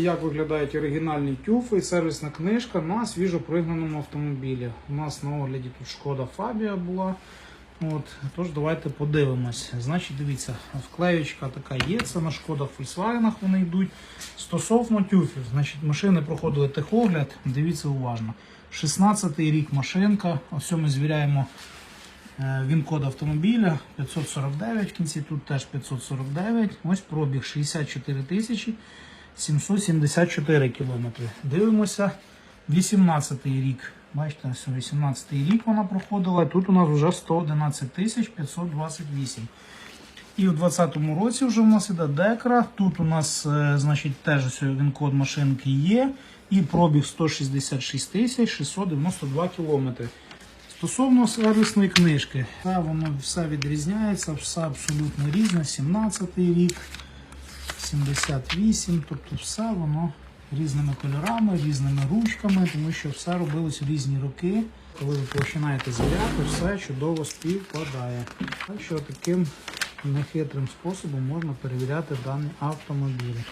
Як виглядають оригінальні тюфи і сервісна книжка на свіжопригнаному автомобілі. У нас на огляді тут шкода Фабія була. От, тож давайте подивимось. Значить, дивіться, вклеючка така є, це на шкода Volkswagen вони йдуть. Стосовно тюфів, значить, машини проходили техогляд, дивіться уважно. 16-й рік машинка, ось ми звіряємо е, він-код автомобіля 549, в кінці тут теж 549, ось пробіг 64 тисячі 774 кілометри. Дивимося 18-й рік. Бачите, 18-й рік вона проходила. Тут у нас вже 111 тисяч 528. І у 2020 році вже у нас іде декра. Тут у нас, е, значить, теж він код машинки є. І пробіг 166 тисяч 692 кілометри. Стосовно сервісної книжки, та воно все відрізняється, все абсолютно різне. 17-й рік, 78, тобто все воно різними кольорами, різними ручками, тому що все робилось в різні роки. Коли ви починаєте звіряти, все чудово співпадає. Так що таким нехитрим способом можна перевіряти даний автомобілі.